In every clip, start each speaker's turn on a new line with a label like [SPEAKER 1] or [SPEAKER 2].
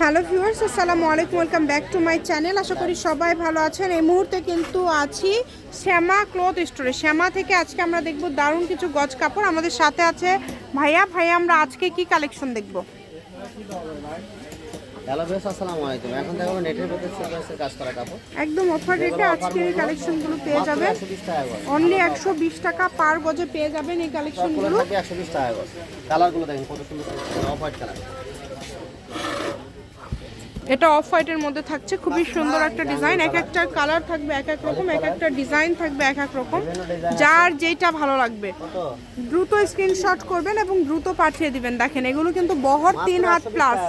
[SPEAKER 1] Hello viewers আসসালামু আলাইকুম welcome back to my channel. আশা করি সবাই ভালো আছেন। এই মুহূর্তে কিন্তু আছি শ্যামা ক্লথ স্টোরে। শ্যামা থেকে আজকে আমরা দেখব দারুণ কিছু গজ কাপড়। আমাদের সাথে আছে ভাইয়া। ভাইয়া আমরা আজকে কি কালেকশন দেখব?
[SPEAKER 2] হ্যালো বেশ আসসালামু আলাইকুম। এখন দেখো নেটের ভিতরে সিকোয়েন্সের কাজ করা কাপড়।
[SPEAKER 1] একদম অফার রেটে আজকে এই কালেকশনগুলো পেয়ে যাবেন।
[SPEAKER 2] 120
[SPEAKER 1] অনলি একশো বিশ টাকা পার গজে পেয়ে যাবেন এই কালেকশনগুলো।
[SPEAKER 2] 120 টাকা কালারগুলো দেখেন কত সুন্দর অফ হোয়াইট কালার
[SPEAKER 1] এটা অফ হোয়াইটের মধ্যে থাকছে, খুবই সুন্দর একটা ডিজাইন এক একটা কালার থাকবে এক এক রকম, এক একটা ডিজাইন থাকবে এক এক রকম, যার যেটা ভালো লাগবে। দ্রুত স্ক্রিনশট করবেন এবং দ্রুত পাঠিয়ে দিবেন। দেখেন, এগুলো কিন্তু বহর তিন হাত প্লাস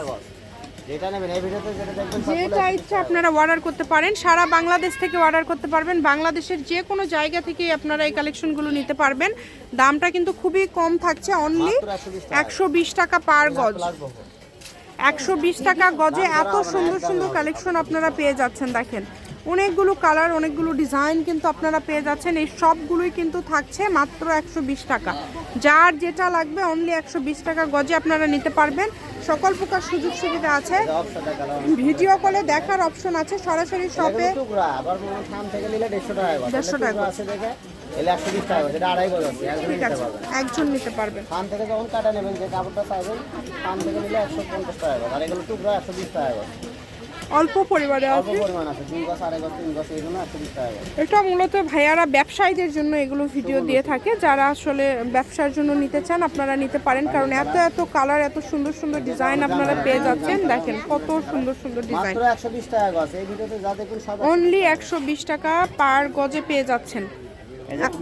[SPEAKER 2] যেটা
[SPEAKER 1] ইচ্ছা আপনারা অর্ডার করতে পারেন, সারা বাংলাদেশ থেকে অর্ডার করতে পারবেন। বাংলাদেশের যে কোনো জায়গা থেকে আপনারা এই কালেকশনগুলো নিতে পারবেন। দামটা কিন্তু খুবই কম থাকছে অনলি
[SPEAKER 2] মাত্র 120 টাকা
[SPEAKER 1] একশো টাকা পার গজ। একশো বিশ টাকা গজে এত সুন্দর সুন্দর কালেকশন আপনারা পেয়ে যাচ্ছেন দেখেন। অনেকগুলো কালার অনেকগুলো ডিজাইন কিন্তু আপনারা পেয়ে যাচ্ছেন। এই সবগুলোই কিন্তু থাকছে মাত্র একশো বিশ টাকা। যার যেটা লাগবে অনলি একশো বিশ টাকা গজে আপনারা নিতে পারবেন। সকল প্রকার সুযোগ সুবিধা আছে। ভিডিও কলে দেখার অপশন আছে। সরাসরি শপে
[SPEAKER 2] 150 টাকা করে
[SPEAKER 1] 150 টাকা
[SPEAKER 2] টুকরা আছে দেখে এলে 120 টাকা করে আড়াই গজ আছে একদম
[SPEAKER 1] ঠিক
[SPEAKER 2] নিতে
[SPEAKER 1] আছে
[SPEAKER 2] পারবেন
[SPEAKER 1] একজন নিতে পারবেন
[SPEAKER 2] থান থেকে যখন কাটা নেবেন যে কাপড়টা চাইবেন থান থেকে নিলে 150 টাকা করে আর এগুলো টুকরা 120 টাকা করে।
[SPEAKER 1] অল্প পরিবারে
[SPEAKER 2] অল্প
[SPEAKER 1] আছে?
[SPEAKER 2] পরিমাণ আছে দুই গজ আড়াই গজ তিন গজ এগুলো 120 টাকা করে।
[SPEAKER 1] এটা মূলত ভাইয়ারা ব্যবসায়ীদের জন্য এগুলো ভিডিও দিয়ে থাকে। যারা আসলে ব্যবসার জন্য নিতে চান আপনারা নিতে পারেন কারণ এত এত কালার এত সুন্দর সুন্দর ডিজাইন আপনারা পেয়ে যাচ্ছেন। দেখেন কত সুন্দর সুন্দর ডিজাইন।
[SPEAKER 2] মাত্র 120 টাকা গজ এই ভিডিওতে যা দেখুন সব
[SPEAKER 1] অনলি একশো বিশ টাকা পার গজে পেয়ে যাচ্ছেন।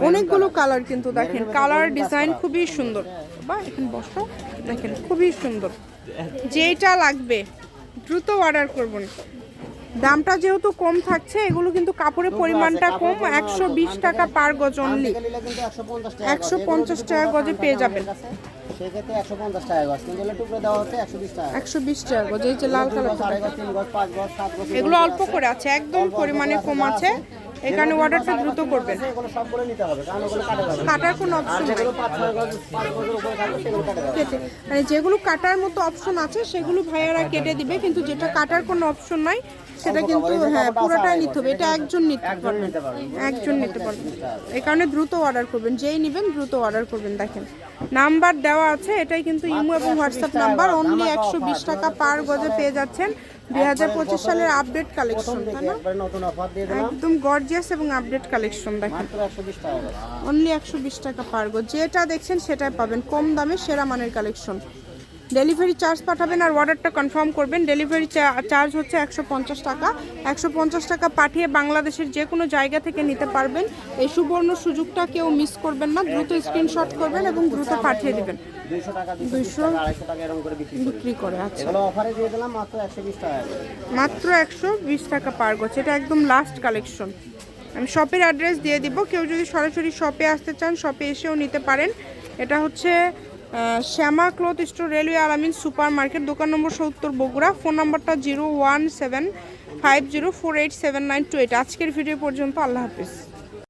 [SPEAKER 1] অনেকগুলো কালার। কিন্তু দেখেন কালার ডিজাইন খুবই সুন্দর। বা এখানে বসো দেখেন খুবই সুন্দর। যেটা লাগবে দ্রুত অর্ডার করবেন দামটা যেহেতু কম থাকছে এগুলো কিন্তু কাপড়ের পরিমাণটা কম একশো বিশ টাকা পার গজ অনলি
[SPEAKER 2] থেকে নিলে কিন্তু 150 টাকা
[SPEAKER 1] একশো পঞ্চাশ টাকা গজে পেয়ে যাবেন।
[SPEAKER 2] সেক্ষেত্রে 150 টাকা গজ কিন্তু টুকরো দেওয়া হচ্ছে 120 টাকা।
[SPEAKER 1] একশো বিশ টাকা গজ এই যে লাল কালার এগুলো অল্প করে আছে একদম পরিমাণে কম আছে এখানে অর্ডারটা দ্রুত করবেন।
[SPEAKER 2] কারণ।
[SPEAKER 1] কাটার কোনো অপশন মানে যেগুলো কাটার মতো অপশন আছে সেগুলো ভাইয়ারা কেটে দিবে কিন্তু যেটা কাটার কোনো অপশন নাই সেটা কিন্তু হ্যাঁ পুরোটাই নিতে হবে। এটা একজন নিতে
[SPEAKER 2] একজন
[SPEAKER 1] পারবে
[SPEAKER 2] নিতে পারবে।
[SPEAKER 1] একজন নিতে পারবে। এই কারণে দ্রুত অর্ডার করবেন। যেই নেবেন দ্রুত অর্ডার করবেন। দেখেন নাম্বার দেওয়া আছে। এটাই কিন্তু ইমো এবং হোয়াটসঅ্যাপ নাম্বার। অনলি একশো বিশ টাকা পার গজে পেয়ে যাচ্ছেন। দুই হাজার পঁচিশ সালের আপডেট কালেকশন তাই না? একদম গর্জিয়াস এবং আপডেট কালেকশন দেখেন।
[SPEAKER 2] মাত্র 120 টাকা
[SPEAKER 1] পার যেটা দেখছেন সেটাই পাবেন। কম দামে সেরা মানের কালেকশন ডেলিভারি চার্জ পাঠাবেন আর অর্ডারটা কনফার্ম করবেন। ডেলিভারি চার্জ হচ্ছে একশো পঞ্চাশ টাকা। একশো পঞ্চাশ টাকা পাঠিয়ে বাংলাদেশের যে কোনো জায়গা থেকে নিতে পারবেন। এই সুবর্ণ সুযোগটা কেউ মিস করবেন না। দ্রুত স্ক্রিনশট করবেন এবং দ্রুত পাঠিয়ে দেবেন।
[SPEAKER 2] 200 টাকা 200 টাকা 250 টাকা এরকম করে। বিক্রি করে
[SPEAKER 1] আচ্ছা।
[SPEAKER 2] মাত্র 120 টাকা। করে
[SPEAKER 1] মাত্র একশো বিশ টাকা পার গজ। এটা একদম লাস্ট কালেকশন আমি শপের অ্যাড্রেস দিয়ে দিব। কেউ যদি সরাসরি শপে আসতে চান শপে এসেও নিতে পারেন। এটা হচ্ছে Shyama cloth store, railway Alamin super market দোকান নম্বর সত্তর, বগুড়া। ফোন নাম্বারটা zero one seven five zero four eight seven nine two eight. আজকের ভিডিও পর্যন্ত আল্লাহ হাফিজ।